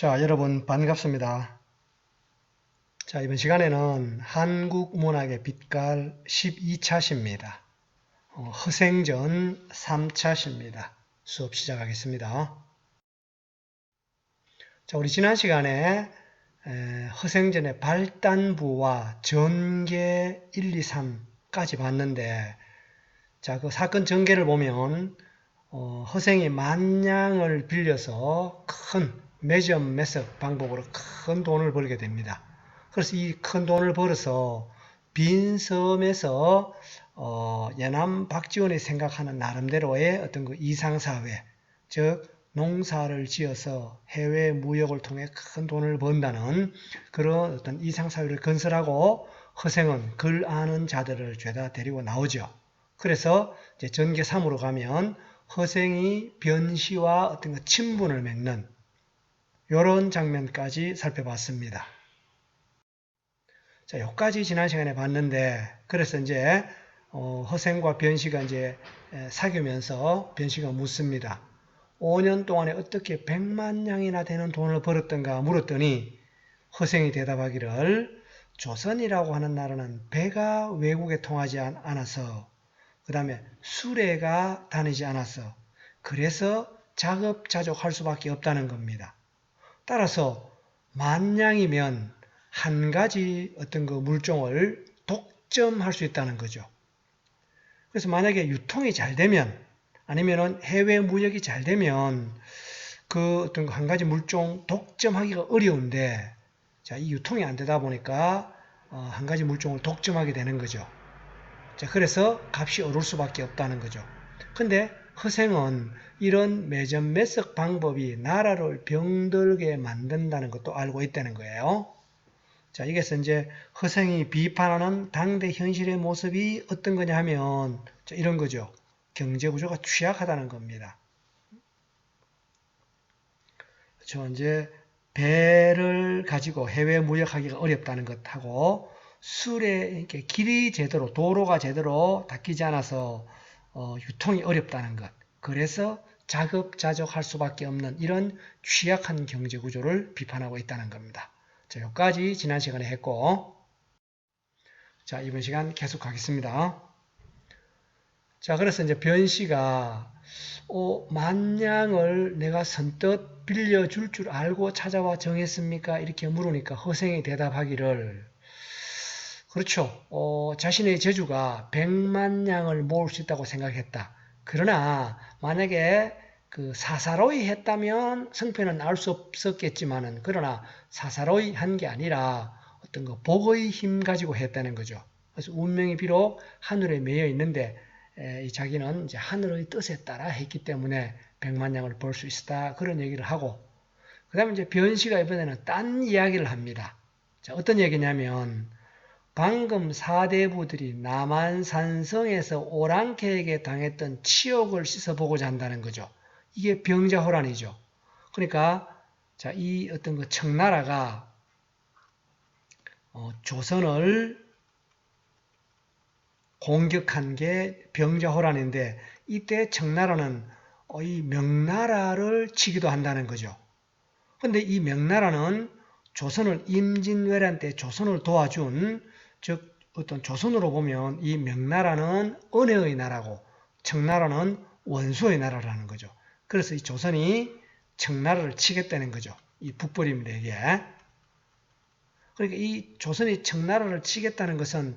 자, 여러분 반갑습니다. 자, 이번 시간에는 한국 문학의 빛깔 12차시입니다. 어, 허생전 3차시입니다. 수업 시작하겠습니다. 자, 우리 지난 시간에 에, 허생전의 발단부와 전개 1, 2, 3까지 봤는데 자, 그 사건 전개를 보면 어, 허생이 만냥을 빌려서 큰 매점 매석 방법으로 큰 돈을 벌게 됩니다. 그래서 이 큰 돈을 벌어서 빈 섬에서 어, 예남 박지원이 생각하는 나름대로의 어떤 그 이상사회, 즉 농사를 지어서 해외 무역을 통해 큰 돈을 번다는 그런 어떤 이상사회를 건설하고 허생은 글 아는 자들을 죄다 데리고 나오죠. 그래서 이제 전개 3으로 가면 허생이 변씨와 어떤 그 친분을 맺는 이런 장면까지 살펴봤습니다. 자, 여기까지 지난 시간에 봤는데, 그래서 이제, 어, 허생과 변씨가 이제 사귀면서 변씨가 묻습니다. 5년 동안에 어떻게 100만 냥이나 되는 돈을 벌었던가 물었더니, 허생이 대답하기를, 조선이라고 하는 나라는 배가 외국에 통하지 않아서, 그 다음에 수레가 다니지 않아서, 그래서 자급자족할 수밖에 없다는 겁니다. 따라서 만냥이면 한 가지 어떤 그 물종을 독점할 수 있다는 거죠. 그래서 만약에 유통이 잘 되면 아니면은 해외 무역이 잘 되면 그 어떤 한 가지 물종 독점하기가 어려운데 자, 이 유통이 안 되다 보니까 어, 한 가지 물종을 독점하게 되는 거죠. 자, 그래서 값이 오를 수밖에 없다는 거죠. 근데 허생은 이런 매점 매석 방법이 나라를 병들게 만든다는 것도 알고 있다는 거예요. 자, 여기서 이제 허생이 비판하는 당대 현실의 모습이 어떤 거냐 하면 자, 이런 거죠. 경제 구조가 취약하다는 겁니다. 저 이제 배를 가지고 해외 무역하기가 어렵다는 것하고 술에 이렇게 길이 제대로 도로가 제대로 닦이지 않아서 어, 유통이 어렵다는 것. 그래서 자급자족할 수밖에 없는 이런 취약한 경제 구조를 비판하고 있다는 겁니다. 자, 여기까지 지난 시간에 했고, 자, 이번 시간 계속 하겠습니다. 자, 그래서 이제 변씨가, 어, 만냥을 내가 선뜻 빌려줄 줄 알고 찾아와 정했습니까? 이렇게 물으니까 허생이 대답하기를, 그렇죠. 어, 자신의 재주가 100만 냥을 모을 수 있다고 생각했다. 그러나 만약에 그 사사로이 했다면 성패는 알 수 없었겠지만은 그러나 사사로이 한 게 아니라 어떤 그 복의 힘 가지고 했다는 거죠. 그래서 운명이 비록 하늘에 매여 있는데 에, 자기는 이제 하늘의 뜻에 따라 했기 때문에 백만 냥을 벌 수 있었다 그런 얘기를 하고 그 다음에 이제 변씨가 이번에는 딴 이야기를 합니다. 자, 어떤 얘기냐면 방금 사대부들이 남한산성에서 오랑캐에게 당했던 치욕을 씻어보고자 한다는 거죠. 이게 병자호란이죠. 그러니까 자, 이 어떤 그 청나라가 어, 조선을 공격한 게 병자호란인데 이때 청나라는 어, 이 명나라를 치기도 한다는 거죠. 근데 이 명나라는 조선을 임진왜란 때 조선을 도와준 즉 어떤 조선으로 보면 이 명나라는 은혜의 나라고 청나라는 원수의 나라라는 거죠. 그래서 이 조선이 청나라를 치겠다는 거죠. 이 북벌입니다, 이게. 그러니까 이 조선이 청나라를 치겠다는 것은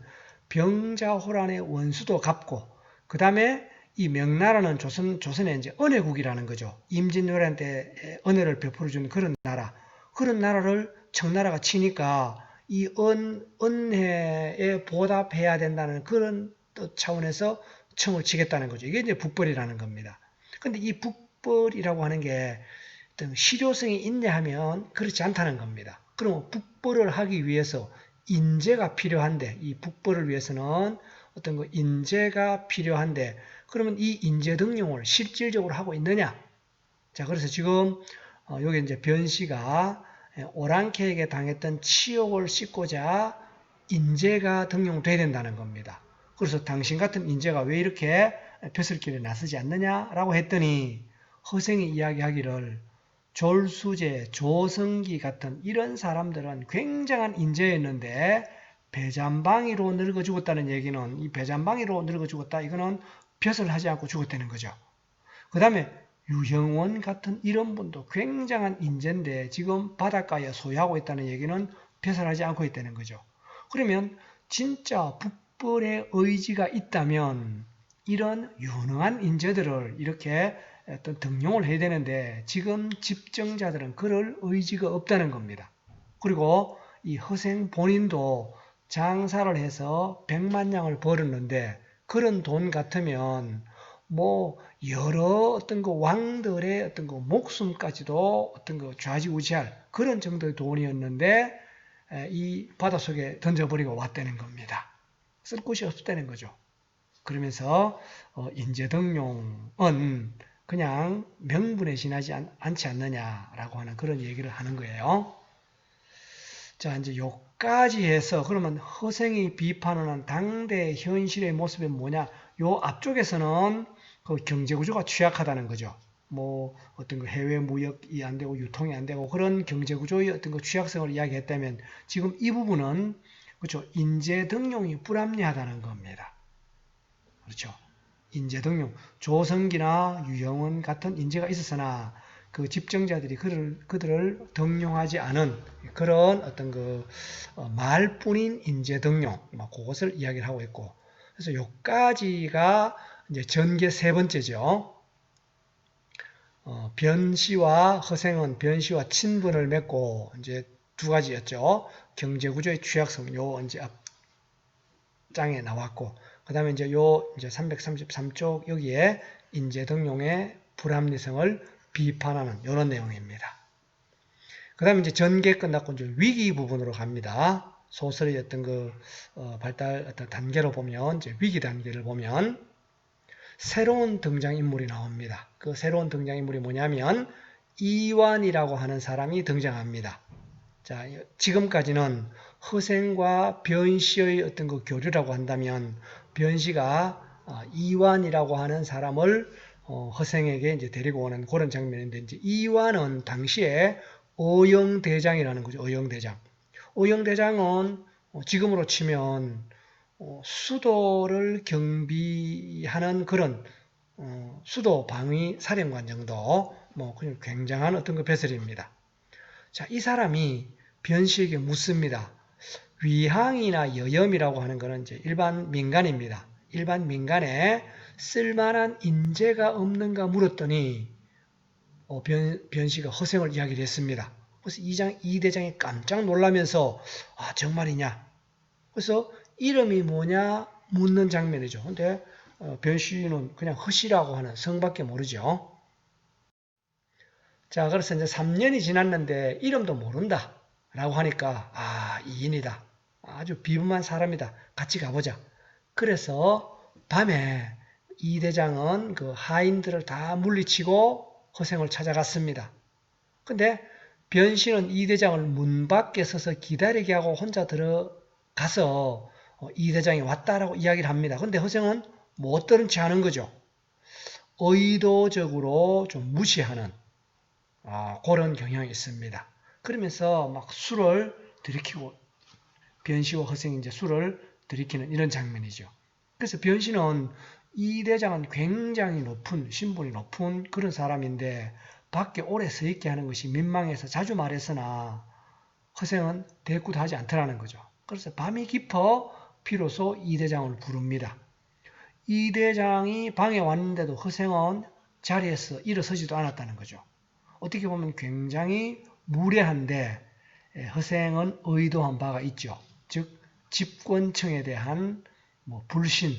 병자호란의 원수도 갚고, 그 다음에 이 명나라는 조선, 조선의 이제 은혜국이라는 거죠. 임진왜란 때 은혜를 베풀어 준 그런 나라. 그런 나라를 청나라가 치니까 이 은, 은혜에 보답해야 된다는 그런 차원에서 청을 치겠다는 거죠. 이게 이제 북벌이라는 겁니다. 근데 이 북벌이라고 하는 게 어떤 실효성이 있냐 하면 그렇지 않다는 겁니다. 그럼 북벌을 하기 위해서 인재가 필요한데 이 북벌을 위해서는 어떤 그 인재가 필요한데 그러면 이 인재 등용을 실질적으로 하고 있느냐? 자, 그래서 지금 어, 여기 이제 변씨가 오랑캐에게 당했던 치욕을 씻고자 인재가 등용돼야 된다는 겁니다. 그래서 당신 같은 인재가 왜 이렇게 벼슬길에 나서지 않느냐라고 했더니 허생이 이야기하기를 졸수제, 조성기 같은 이런 사람들은 굉장한 인재였는데 배잔방이로 늙어 죽었다는 얘기는 이 배잔방이로 늙어 죽었다 이거는 벼슬 하지 않고 죽었다는 거죠. 그 다음에 유형원 같은 이런 분도 굉장한 인재인데 지금 바닷가에 소유하고 있다는 얘기는 벼슬하지 않고 있다는 거죠. 그러면 진짜 북벌의 의지가 있다면 이런 유능한 인재들을 이렇게 어떤 등용을 해야 되는데 지금 집정자들은 그럴 의지가 없다는 겁니다. 그리고 이 허생 본인도 장사를 해서 백만 양을 벌었는데 그런 돈 같으면 뭐 여러 어떤 그 왕들의 어떤 그 목숨까지도 어떤 그 좌지우지할 그런 정도의 돈이었는데 이 바닷속에 던져버리고 왔다는 겁니다. 쓸 곳이 없다는 거죠. 그러면서 어, 인재등용은 그냥 명분에 지나지 않, 지 않느냐라고 하는 그런 얘기를 하는 거예요. 자, 이제 요까지 해서 그러면 허생이 비판하는 당대 현실의 모습이 뭐냐? 요 앞쪽에서는 그 경제 구조가 취약하다는 거죠. 뭐 어떤 그 해외 무역이 안 되고 유통이 안 되고 그런 경제 구조의 어떤 그 취약성을 이야기했다면 지금 이 부분은 그렇죠. 인재 등용이 불합리하다는 겁니다. 그렇죠. 인재 등용, 조성기나 유영원 같은 인재가 있었으나 그 집정자들이 그를, 그들을 등용하지 않은 그런 어떤 그 어, 말뿐인 인재 등용, 뭐 그것을 이야기를 하고 있고 그래서 요까지가 이제 전개 세 번째죠. 어, 변시와 허생은 변시와 친분을 맺고 이제 두 가지였죠. 경제구조의 취약성 요 이제 앞장에 나왔고 그 다음에 이제 요 이제 333쪽 여기에 인재 등용의 불합리성을 비판하는 이런 내용입니다. 그 다음에 이제 전개 끝났고 이제 위기 부분으로 갑니다. 소설의 어떤 그 어, 발달 어떤 단계로 보면 이제 위기 단계를 보면 새로운 등장인물이 나옵니다. 그 새로운 등장인물이 뭐냐면 이완이라고 하는 사람이 등장합니다. 자, 지금까지는 허생과 변씨의 어떤 그 교류라고 한다면 변씨가 어, 이완이라고 하는 사람을 어, 허생에게 이제 데리고 오는 그런 장면인데 이제 이완은 당시에 어영대장이라는 거죠. 어영대장. 어영대장은 어, 지금으로 치면 수도를 경비하는 그런 수도 방위 사령관 정도 뭐 그냥 굉장한 어떤 그 배설입니다. 자, 이 사람이 변씨에게 묻습니다. 위항이나 여염이라고 하는 것은 이제 일반 민간입니다. 일반 민간에 쓸만한 인재가 없는가 물었더니 어, 변, 변씨가 허생을 이야기를 했습니다. 그래서 이장 이대장이 깜짝 놀라면서 아 정말이냐? 그래서 이름이 뭐냐 묻는 장면이죠. 근데 어, 변씨는 그냥 허씨라고 하는 성밖에 모르죠. 자, 그래서 이제 3년이 지났는데 이름도 모른다. 라고 하니까, 아, 이인이다. 아주 비범한 사람이다. 같이 가보자. 그래서 밤에 이 대장은 그 하인들을 다 물리치고 허생을 찾아갔습니다. 근데 변신은 이 대장을 문 밖에 서서 기다리게 하고 혼자 들어가서 어, 이 대장이 왔다라고 이야기를 합니다. 근데 허생은 못 들은 채 하는 거죠. 의도적으로 좀 무시하는 아, 그런 경향이 있습니다. 그러면서 막 술을 들이키고 변시와 허생이 이제 술을 들이키는 이런 장면이죠. 그래서 변시는 이 대장은 굉장히 높은 신분이 높은 그런 사람인데 밖에 오래 서 있게 하는 것이 민망해서 자주 말했으나 허생은 대꾸도 하지 않더라는 거죠. 그래서 밤이 깊어 비로소 이 대장을 부릅니다. 이 대장이 방에 왔는데도 허생은 자리에서 일어서지도 않았다는 거죠. 어떻게 보면 굉장히 무례한데 예, 허생은 의도한 바가 있죠. 즉 집권층에 대한 뭐 불신,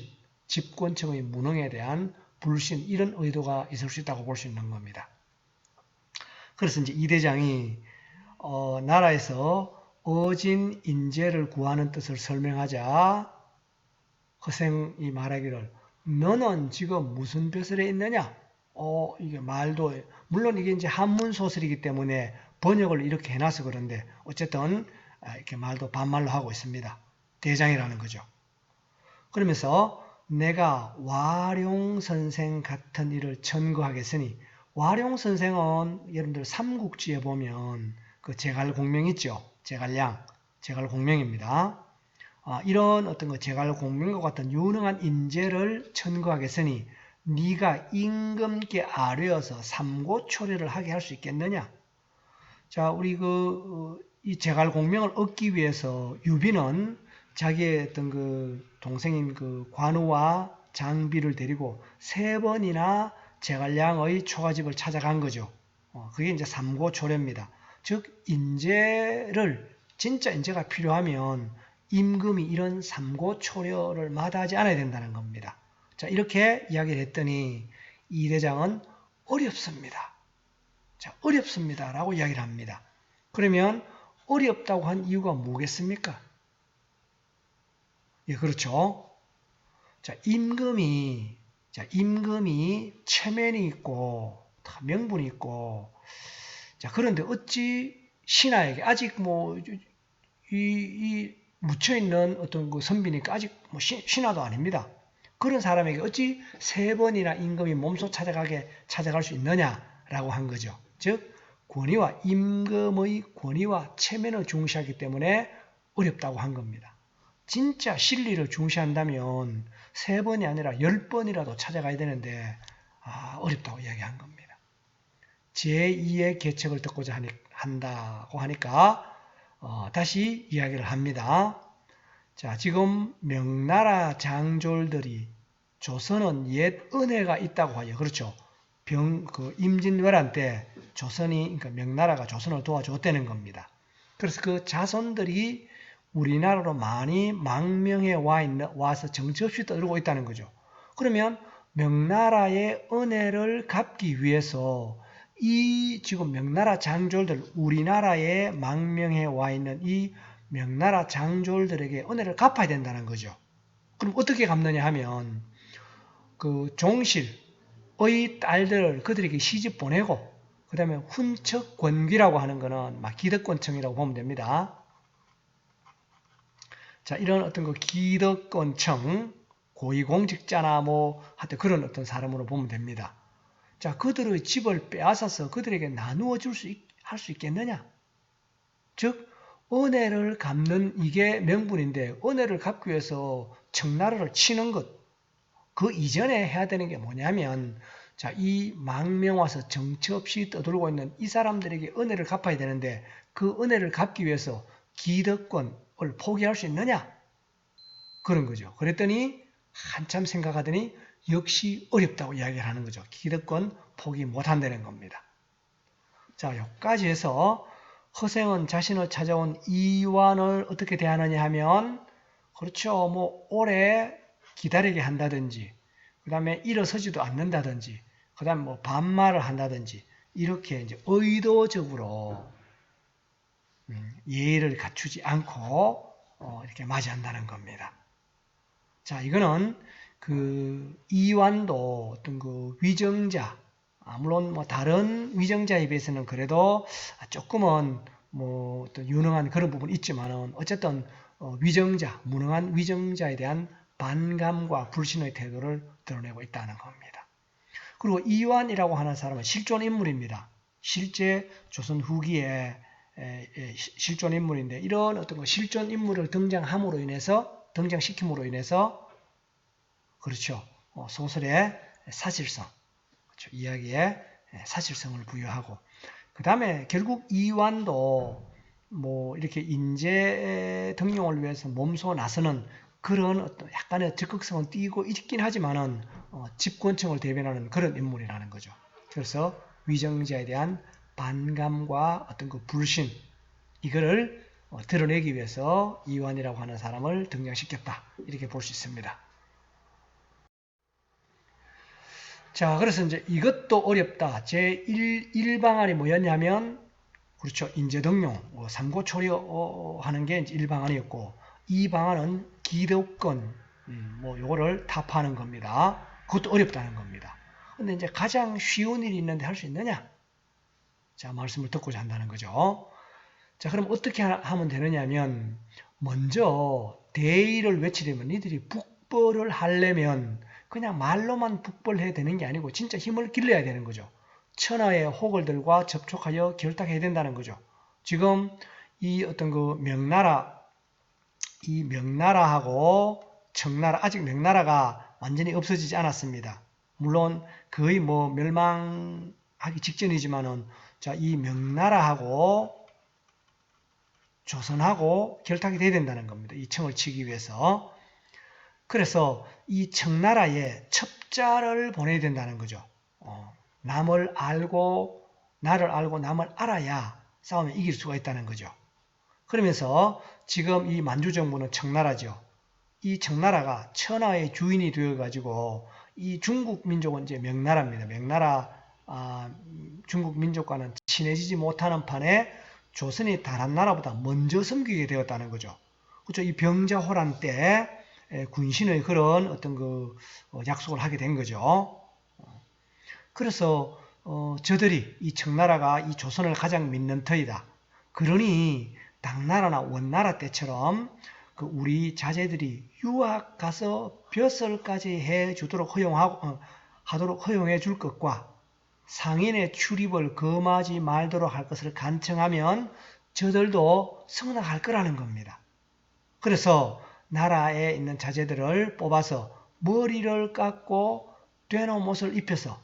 집권층의 무능에 대한 불신 이런 의도가 있을 수 있다고 볼 수 있는 겁니다. 그래서 이제 이 대장이 어, 나라에서 어진 인재를 구하는 뜻을 설명하자 허생이 말하기를 너는 지금 무슨 벼슬에 있느냐? 어, 이게 말도, 물론 이게 이제 한문 소설이기 때문에 번역을 이렇게 해놔서 그런데 어쨌든 아, 이렇게 말도 반말로 하고 있습니다. 대장이라는 거죠. 그러면서 내가 와룡 선생 같은 일을 천거하겠으니 와룡 선생은 여러분들 삼국지에 보면 그 제갈 공명 있죠. 제갈량, 제갈 공명입니다. 아, 이런 어떤 그 제갈 공명과 같은 유능한 인재를 천거하겠으니 네가 임금께 아뢰어서 삼고초려를 하게 할 수 있겠느냐? 자, 우리 그 이 제갈 공명을 얻기 위해서 유비는 자기의 어떤 그 동생인 그 관우와 장비를 데리고 세 번이나 제갈량의 초가집을 찾아간 거죠. 어, 그게 이제 삼고초려입니다. 즉 인재를 진짜 인재가 필요하면 임금이 이런 삼고초려를 마다하지 않아야 된다는 겁니다. 자 이렇게 이야기를 했더니 이 대장은 어렵습니다. 자 어렵습니다라고 이야기를 합니다. 그러면 어렵다고 한 이유가 뭐겠습니까? 예, 그렇죠. 자, 임금이, 자, 임금이 체면이 있고, 다 명분이 있고, 자, 그런데 어찌 신하에게 아직 뭐, 이, 이 묻혀 있는 어떤 그 선비니까 아직 뭐 신, 신하도 아닙니다. 그런 사람에게 어찌 세 번이나 임금이 몸소 찾아가게, 찾아갈 수 있느냐라고 한 거죠. 즉, 권위와 임금의 권위와 체면을 중시하기 때문에 어렵다고 한 겁니다. 진짜 진리를 중시한다면 세 번이 아니라 열 번이라도 찾아가야 되는데 아, 어렵다고 이야기한 겁니다. 제2의 계책을 듣고자 하니, 한다고 하니까 어, 다시 이야기를 합니다. 자, 지금 명나라 장졸들이 조선은 옛 은혜가 있다고 하여 그렇죠. 병, 그 임진왜란 때 조선이 그러니까 명나라가 조선을 도와줬다는 겁니다. 그래서 그 자손들이 우리나라로 많이 망명해 와 있는, 와서 정치 없이 떠들고 있다는 거죠. 그러면 명나라의 은혜를 갚기 위해서 이 지금 명나라 장졸들, 우리나라에 망명해 와 있는 이 명나라 장졸들에게 은혜를 갚아야 된다는 거죠. 그럼 어떻게 갚느냐 하면 그 종실의 딸들을 그들에게 시집 보내고 그 다음에 훈척 권귀라고 하는 거는 막 기득권청이라고 보면 됩니다. 자, 이런 어떤 그 기득권청, 고위공직자나 뭐 하여튼 그런 어떤 사람으로 보면 됩니다. 자, 그들의 집을 빼앗아서 그들에게 나누어 줄 수, 할 수 있겠느냐? 즉, 은혜를 갚는 이게 명분인데, 은혜를 갚기 위해서 청나라를 치는 것, 그 이전에 해야 되는 게 뭐냐면, 자, 이 망명 와서 정처 없이 떠돌고 있는 이 사람들에게 은혜를 갚아야 되는데, 그 은혜를 갚기 위해서 기득권, 을 포기할 수 있느냐? 그런 거죠. 그랬더니 한참 생각하더니 역시 어렵다고 이야기를 하는 거죠. 기득권 포기 못 한다는 겁니다. 자, 여기까지 해서 허생은 자신을 찾아온 이완을 어떻게 대하느냐 하면 그렇죠. 뭐 오래 기다리게 한다든지 그 다음에 일어서지도 않는다든지 그 다음에 뭐 반말을 한다든지 이렇게 이제 의도적으로 음, 예의를 갖추지 않고 어, 이렇게 맞이한다는 겁니다. 자, 이거는 그 이완도 어떤 그 위정자, 아, 물론 뭐 다른 위정자에 비해서는 그래도 조금은 뭐 어떤 유능한 그런 부분이 있지만은 어쨌든 어, 위정자, 무능한 위정자에 대한 반감과 불신의 태도를 드러내고 있다는 겁니다. 그리고 이완이라고 하는 사람은 실존 인물입니다. 실제 조선 후기에 실존 인물인데 이런 어떤 거 실존 인물을 등장함으로 인해서 등장시킴으로 인해서 그렇죠 어, 소설의 사실성 그렇죠? 이야기에 사실성을 부여하고 그 다음에 결국 이완도 뭐 이렇게 인재 등용을 위해서 몸소 나서는 그런 어떤 약간의 적극성은 띄고 있긴 하지만은 어, 집권층을 대변하는 그런 인물이라는 거죠. 그래서 위정자에 대한 반감과 어떤 그 불신 이거를 어, 드러내기 위해서 이완이라고 하는 사람을 등장시켰다. 이렇게 볼 수 있습니다. 자, 그래서 이제 이것도 어렵다. 제1 방안이 뭐였냐면, 그렇죠. 인재등용, 뭐 삼고초려 하는 게 1방안이었고, 2방안은 기득권, 음, 뭐 요거를 답하는 겁니다. 그것도 어렵다는 겁니다. 근데 이제 가장 쉬운 일이 있는데 할 수 있느냐? 자, 말씀을 듣고자 한다는 거죠. 자, 그럼 어떻게 하면 되느냐면, 먼저 대의를 외치려면 니들이 북벌을 하려면 그냥 말로만 북벌해야 되는 게 아니고 진짜 힘을 길러야 되는 거죠. 천하의 호걸들과 접촉하여 결탁해야 된다는 거죠. 지금 이 어떤 그 명나라 이 명나라하고 청나라 아직 명나라가 완전히 없어지지 않았습니다. 물론 거의 뭐 멸망하기 직전이지만은 자 이 명나라하고 조선하고 결탁이 돼야 된다는 겁니다. 이 청을 치기 위해서. 그래서 이 청나라에 첩자를 보내야 된다는 거죠. 어, 남을 알고 나를 알고 남을 알아야 싸움에 이길 수가 있다는 거죠. 그러면서 지금 이 만주 정부는 청나라죠. 이 청나라가 천하의 주인이 되어 가지고 이 중국 민족은 이제 명나라입니다. 명나라 아, 중국 민족과는 친해지지 못하는 판에 조선이 다른 나라보다 먼저 섬기게 되었다는 거죠. 그렇죠. 이 병자호란 때 군신의 그런 어떤 그 어, 약속을 하게 된 거죠. 그래서 어, 저들이 이 청나라가 이 조선을 가장 믿는 터이다. 그러니 당나라나 원나라 때처럼 그 우리 자제들이 유학 가서 벼슬까지 해 주도록 허용하고 어, 하도록 허용해 줄 것과 상인의 출입을 금하지 말도록 할 것을 간청하면 저들도 승낙할 거라는 겁니다. 그래서 나라에 있는 자제들을 뽑아서 머리를 깎고 되는 옷을 입혀서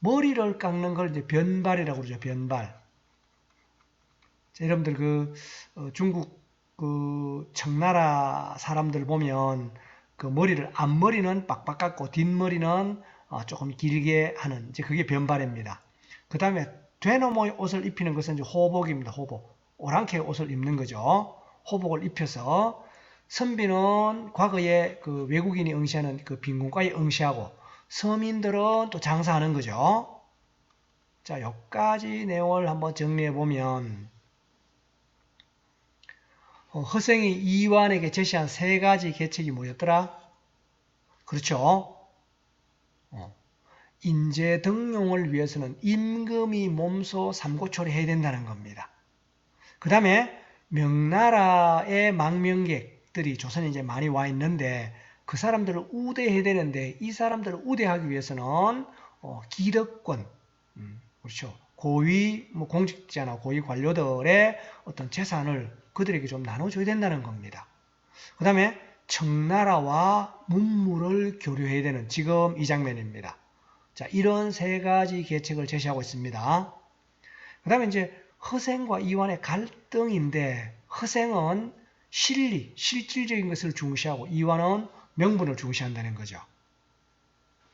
머리를 깎는 걸 이제 변발이라고 그러죠. 변발. 자, 여러분들 그 어, 중국 그 청나라 사람들 보면 그 머리를 앞머리는 빡빡 깎고 뒷머리는 어, 조금 길게 하는 이제 그게 변발입니다. 그 다음에 되노모의 옷을 입히는 것은 이제 호복입니다. 호복. 오랑캐 옷을 입는 거죠. 호복을 입혀서 선비는 과거에 그 외국인이 응시하는 그 빈곤가에 응시하고 서민들은 또 장사하는 거죠. 자, 여기까지 내용을 한번 정리해 보면 어, 허생이 이완에게 제시한 세 가지 계책이 뭐였더라? 그렇죠. 어, 인재 등용을 위해서는 임금이 몸소 삼고초리 해야 된다는 겁니다. 그 다음에 명나라의 망명객들이 조선에 이제 많이 와 있는데 그 사람들을 우대해야 되는데 이 사람들을 우대하기 위해서는 어, 기득권, 음, 그렇죠. 고위 뭐 공직자나 고위 관료들의 어떤 재산을 그들에게 좀 나눠줘야 된다는 겁니다. 그 다음에 청나라와 문물을 교류해야 되는 지금 이 장면입니다. 자, 이런 세 가지 계책을 제시하고 있습니다. 그 다음에 이제 허생과 이완의 갈등인데 허생은 실리, 실질적인 것을 중시하고 이완은 명분을 중시한다는 거죠.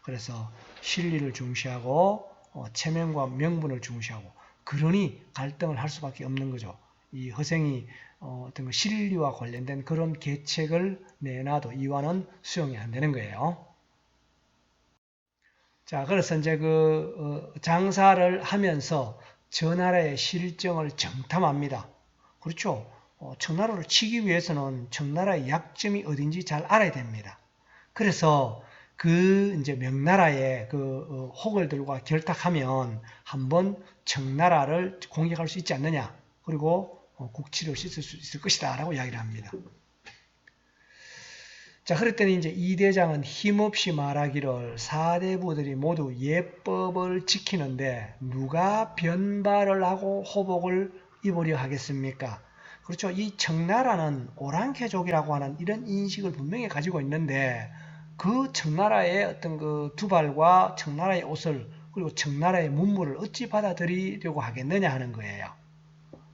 그래서 실리를 중시하고 어, 체면과 명분을 중시하고 그러니 갈등을 할 수밖에 없는 거죠. 이 허생이 어, 떤 실리와 관련된 그런 계책을 내놔도 이완은 수용이 안 되는 거예요. 자, 그래서 이제 그 어, 장사를 하면서 저 나라의 실정을 정탐합니다. 그렇죠? 어, 청나라를 치기 위해서는 청나라의 약점이 어딘지 잘 알아야 됩니다. 그래서 그 이제 명나라의 그 어, 호걸들과 결탁하면 한번 청나라를 공격할 수 있지 않느냐. 그리고 어, 국치를 씻을 수 있을 것이다. 라고 이야기를 합니다. 자, 그랬더니 이제 이 대장은 힘없이 말하기를 사대부들이 모두 예법을 지키는데 누가 변발을 하고 호복을 입으려 하겠습니까? 그렇죠. 이 청나라는 오랑캐족이라고 하는 이런 인식을 분명히 가지고 있는데 그 청나라의 어떤 그 두발과 청나라의 옷을 그리고 청나라의 문물을 어찌 받아들이려고 하겠느냐 하는 거예요.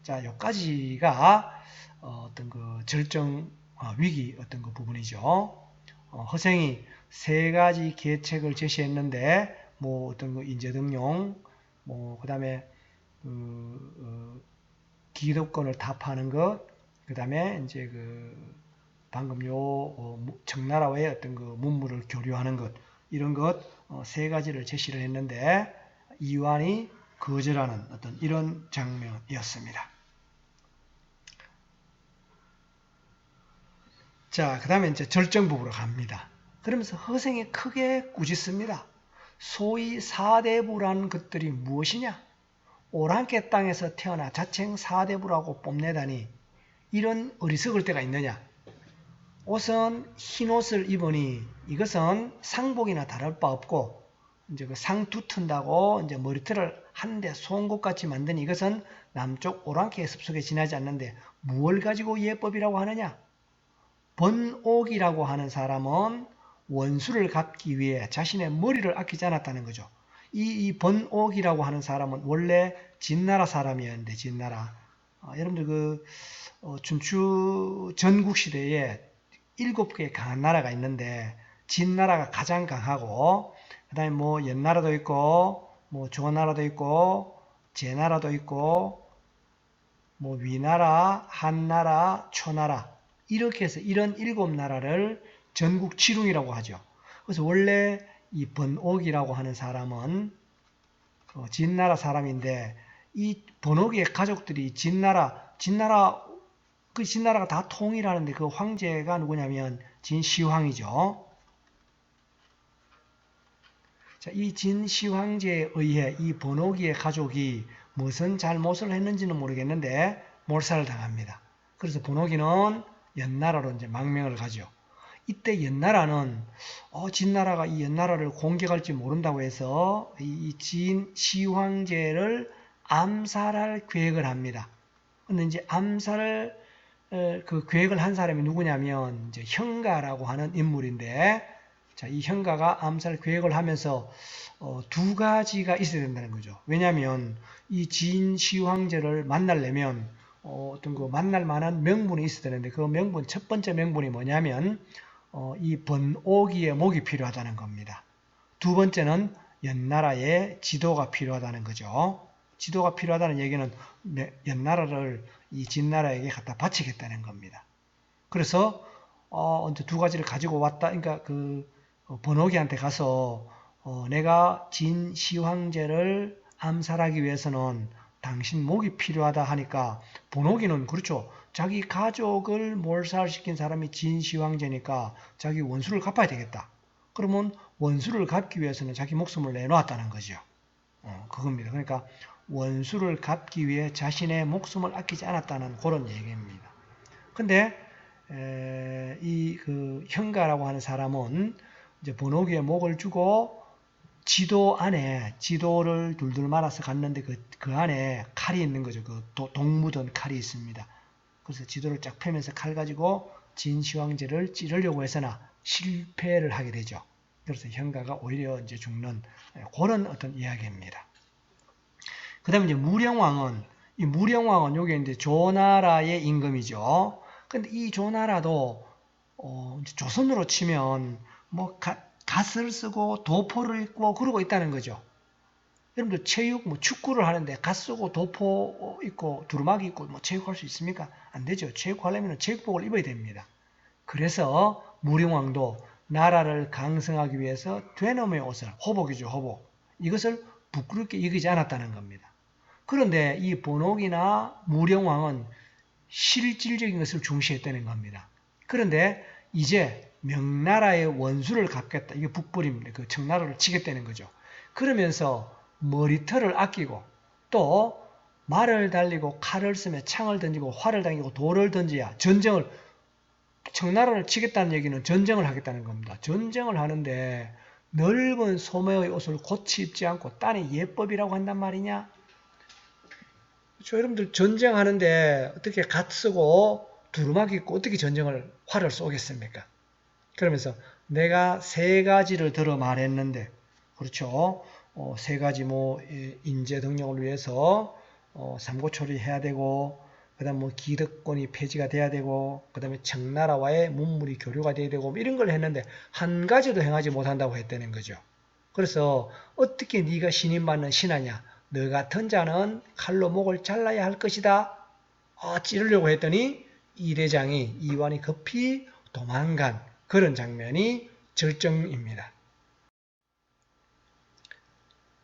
자, 여기까지가 어, 어떤 그 절정 어, 위기 어떤 그 부분이죠. 어, 허생이 세 가지 계책을 제시했는데 뭐 어떤 그 인재 등용, 뭐 그다음에 그 어, 기득권을 답하는 것, 그다음에 이제 그 방금 요 어, 청나라와의 어떤 그 문물을 교류하는 것 이런 것세 어, 가지를 제시를 했는데 이완이 거절하는 어떤 이런 장면이었습니다. 자, 그 다음에 이제 절정 부부로 갑니다. 그러면서 허생이 크게 꾸짖습니다. 소위 사대부라는 것들이 무엇이냐? 오랑캐 땅에서 태어나 자칭 사대부라고 뽐내다니 이런 어리석을 때가 있느냐? 옷은 흰 옷을 입으니 이것은 상복이나 다를 바 없고 이제 그상 두튼다고 이제 머리털을 한데 송곳같이 만든 이것은 남쪽 오랑캐의 숲속에 지나지 않는데 무엇을 가지고 예법이라고 하느냐? 번옥이라고 하는 사람은 원수를 갚기 위해 자신의 머리를 아끼지 않았다는 거죠. 이, 이 번옥이라고 하는 사람은 원래 진나라 사람이었는데 진나라. 어, 여러분들 그 어, 춘추 전국 시대에 일곱 개의 강한 나라가 있는데 진나라가 가장 강하고 그다음에 뭐 옛나라도 있고 뭐 조나라도 있고 제나라도 있고 뭐 위나라, 한나라, 초나라 이렇게 해서 이런 일곱 나라를 전국 지룽이라고 하죠. 그래서 원래 이 번옥이라고 하는 사람은 어, 진나라 사람인데 이 번옥의 가족들이 진나라 진나라 그 진나라가 다 통일하는데 그 황제가 누구냐면 진시황이죠. 자, 이 진시황제에 의해 이 번옥이의 가족이 무슨 잘못을 했는지는 모르겠는데 몰살을 당합니다. 그래서 번옥이는 옛나라로 이제 망명을 가죠. 이때 옛나라는 어, 진나라가 이 옛나라를 공격할지 모른다고 해서 이 진시황제를 암살할 계획을 합니다. 근데 이제 암살을 그 계획을 한 사람이 누구냐면 이제 형가라고 하는 인물인데 자, 이 형가가 암살 계획을 하면서 어, 두 가지가 있어야 된다는 거죠. 왜냐하면 이 진시황제를 만나려면 어, 떤그 만날 만한 명분이 있어야 되는데 그 명분 첫 번째 명분이 뭐냐면 어, 이 번오기의 목이 필요하다는 겁니다. 두 번째는 옛나라의 지도가 필요하다는 거죠. 지도가 필요하다는 얘기는 옛나라를 이 진나라에게 갖다 바치겠다는 겁니다. 그래서 어, 이제 두 가지를 가지고 왔다. 그러니까 그 어, 번호기한테 가서 어, 내가 진시황제를 암살하기 위해서는 당신 목이 필요하다 하니까 번호기는 그렇죠. 자기 가족을 몰살시킨 사람이 진시황제니까 자기 원수를 갚아야 되겠다. 그러면 원수를 갚기 위해서는 자기 목숨을 내놓았다는 거죠. 어, 그겁니다. 그러니까 원수를 갚기 위해 자신의 목숨을 아끼지 않았다는 그런 얘기입니다. 근데 이그 형가라고 하는 사람은 이제 번호기에 목을 주고 지도 안에 지도를 둘둘 말아서 갔는데 그, 그 안에 칼이 있는 거죠. 그 도, 동무던 칼이 있습니다. 그래서 지도를 쫙 펴면서 칼 가지고 진시황제를 찌르려고 해서나 실패를 하게 되죠. 그래서 형가가 오히려 이제 죽는 그런 어떤 이야기입니다. 그 다음에 이제 무령왕은, 이 무령왕은 요게 이제 조나라의 임금이죠. 근데 이 조나라도, 어, 조선으로 치면 뭐 가, 갓을 쓰고 도포를 입고 그러고 있다는 거죠. 여러분들 체육, 뭐 축구를 하는데 갓 쓰고 도포 입고 두루마기 입고 뭐 체육할 수 있습니까? 안 되죠. 체육하려면 체육복을 입어야 됩니다. 그래서 무령왕도 나라를 강성하기 위해서 되놈의 옷을, 호복이죠, 호복. 이것을 부끄럽게 이기지 않았다는 겁니다. 그런데 이 번옥이나 무령왕은 실질적인 것을 중시했다는 겁니다. 그런데 이제 명나라의 원수를 갚겠다. 이게 북벌입니다. 그 청나라를 치겠다는 거죠. 그러면서 머리털을 아끼고 또 말을 달리고 칼을 쓰며 창을 던지고 활을 당기고 돌을 던져야 전쟁을 청나라를 치겠다는 얘기는 전쟁을 하겠다는 겁니다. 전쟁을 하는데 넓은 소매의 옷을 고치 입지 않고 딴에 예법이라고 한단 말이냐? 저 여러분들 전쟁하는데 어떻게 갓 쓰고 두루마기 입고 어떻게 전쟁을 활을 쏘겠습니까? 그러면서 내가 세 가지를 들어 말했는데 그렇죠. 어, 세 가지 뭐 인재 등록을 위해서 어, 삼고 처리해야 되고 그다음 뭐 기득권이 폐지가 돼야 되고 그다음에 청나라와의 문물이 교류가 돼야 되고 뭐 이런 걸 했는데 한 가지도 행하지 못한다고 했다는 거죠. 그래서 어떻게 네가 신임받는 신하냐? 너 같은 자는 칼로 목을 잘라야 할 것이다. 아, 찌르려고 했더니 이 대장이 이완이 급히 도망간 그런 장면이 절정입니다.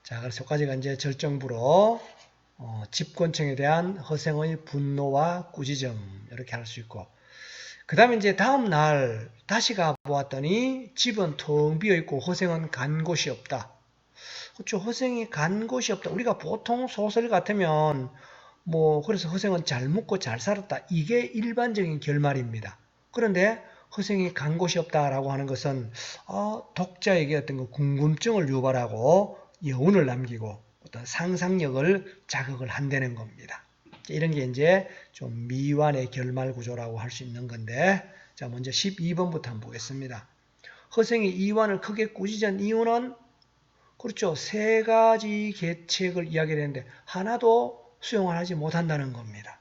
자, 그래서 여기까지가 이제 절정부로 어, 집권층에 대한 허생의 분노와 꾸지점 이렇게 할 수 있고 그 다음에 이제 다음 날 다시 가보았더니 집은 텅 비어 있고 허생은 간 곳이 없다. 그렇죠. 허생이 간 곳이 없다. 우리가 보통 소설 같으면 뭐 그래서 허생은 잘 묵고 잘 살았다. 이게 일반적인 결말입니다. 그런데 허생이 간 곳이 없다라고 하는 것은 어, 독자에게 어떤 그 궁금증을 유발하고 여운을 남기고 어떤 상상력을 자극을 한다는 겁니다. 이런 게 이제 좀 미완의 결말 구조라고 할 수 있는 건데 자 먼저 12번부터 한번 보겠습니다. 허생이 이완을 크게 꾸짖은 이유는 그렇죠. 세 가지 계책을 이야기를 했는데 하나도 수용을 하지 못한다는 겁니다.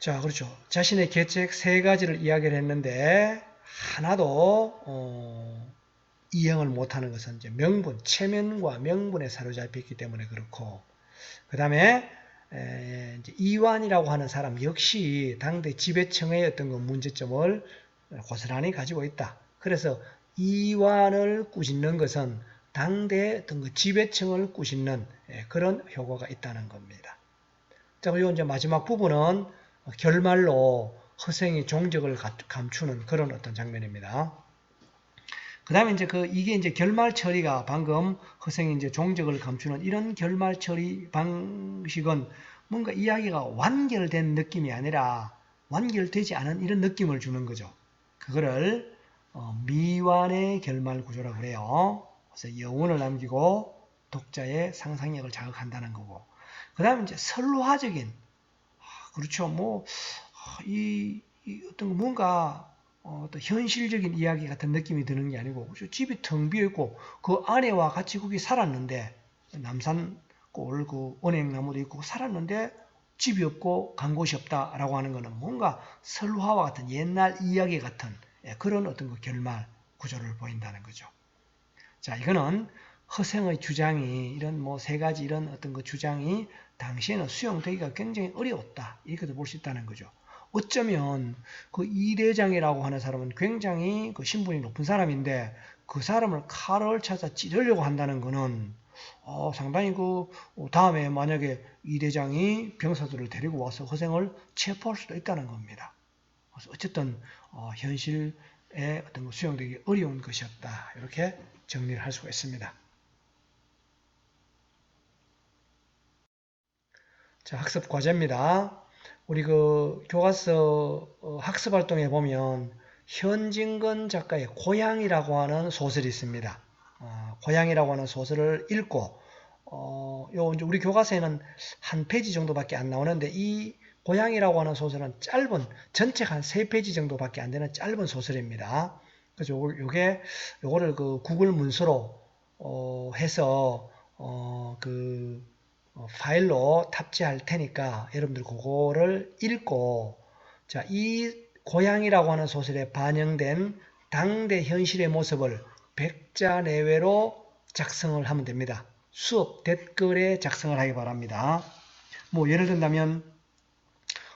자, 그렇죠. 자신의 계책 세 가지를 이야기를 했는데 하나도 어, 이행을 못하는 것은 이제 명분, 체면과 명분에 사로잡혔기 때문에 그렇고 그 다음에 이완이라고 하는 사람 역시 당대 지배층의 어떤 그 문제점을 고스란히 가지고 있다. 그래서 이완을 꾸짖는 것은 당대 어떤 그 지배층을 꾸짖는 예, 그런 효과가 있다는 겁니다. 자, 그리고 이제 마지막 부분은 결말로 허생이 종적을 감추는 그런 어떤 장면입니다. 그 다음에 이제 그, 이게 이제 결말 처리가 방금 허생이 이제 종적을 감추는 이런 결말 처리 방식은 뭔가 이야기가 완결된 느낌이 아니라 완결되지 않은 이런 느낌을 주는 거죠. 그거를 어, 미완의 결말 구조라고 그래요. 그래서 여운을 남기고 독자의 상상력을 자극한다는 거고. 그 다음에 이제 설화적인 그렇죠. 뭐, 이, 이 어떤 뭔가, 어, 떤 현실적인 이야기 같은 느낌이 드는 게 아니고, 그렇죠? 집이 텅 비어 있고, 그 아내와 같이 거기 살았는데, 남산골 그 은행나무도 있고 살았는데, 집이 없고 간 곳이 없다라고 하는 것은 뭔가 설화와 같은 옛날 이야기 같은 예, 그런 어떤 그 결말 구조를 보인다는 거죠. 자, 이거는 허생의 주장이 이런 뭐 세 가지 이런 어떤 그 주장이 당시에는 수용되기가 굉장히 어려웠다. 이렇게도 볼 수 있다는 거죠. 어쩌면 그 이대장이라고 하는 사람은 굉장히 그 신분이 높은 사람인데 그 사람을 칼을 찾아 찌르려고 한다는 것은 어, 상당히 그 다음에 만약에 이대장이 병사들을 데리고 와서 허생을 체포할 수도 있다는 겁니다. 그래서 어쨌든 어, 현실에 어떤 그 수용되기 어려운 것이었다. 이렇게 정리를 할 수가 있습니다. 자, 학습 과제입니다. 우리 그 교과서 어, 학습 활동에 보면 현진건 작가의 고향이라고 하는 소설이 있습니다. 어, 고향이라고 하는 소설을 읽고 어, 요 이제 우리 교과서에는 한 페이지 정도밖에 안 나오는데 이 고향이라고 하는 소설은 짧은 전체가 한세 페이지 정도밖에 안 되는 짧은 소설입니다. 그래서 요게 요거를 그 구글 문서로 어, 해서 어, 그 어, 파일로 탑재할 테니까 여러분들 그거를 읽고 자, 이 고향이라고 하는 소설에 반영된 당대 현실의 모습을 백자 내외로 작성을 하면 됩니다. 수업 댓글에 작성을 하기 바랍니다. 뭐 예를 든다면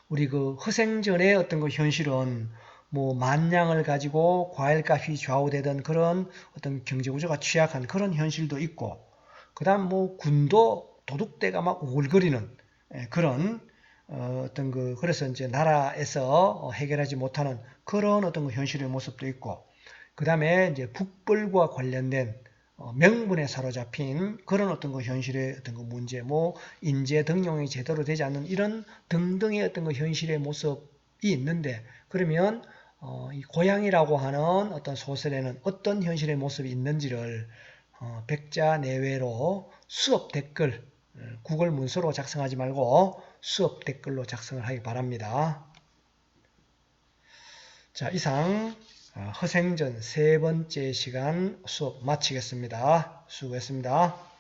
우리 그 허생전의 어떤 그 현실은 뭐 만냥을 가지고 과일값이 좌우되던 그런 어떤 경제구조가 취약한 그런 현실도 있고 그 다음 뭐 군도 도둑대가 막 우글거리는 예, 그런 어, 어떤 그 그래서 이제 나라에서 어, 해결하지 못하는 그런 어떤 그 현실의 모습도 있고 그 다음에 이제 북벌과 관련된 어, 명분에 사로잡힌 그런 어떤 그 현실의 어떤 그 문제, 뭐 인재 등용이 제대로 되지 않는 이런 등등의 어떤 그 현실의 모습이 있는데 그러면 어, 이 고향이라고 하는 어떤 소설에는 어떤 현실의 모습이 있는지를 어, 백자 내외로 수업 댓글 구글 문서로 작성하지 말고 수업 댓글로 작성을 하기 바랍니다. 자, 이상 어, 허생전 세 번째 시간 수업 마치겠습니다. 수고했습니다.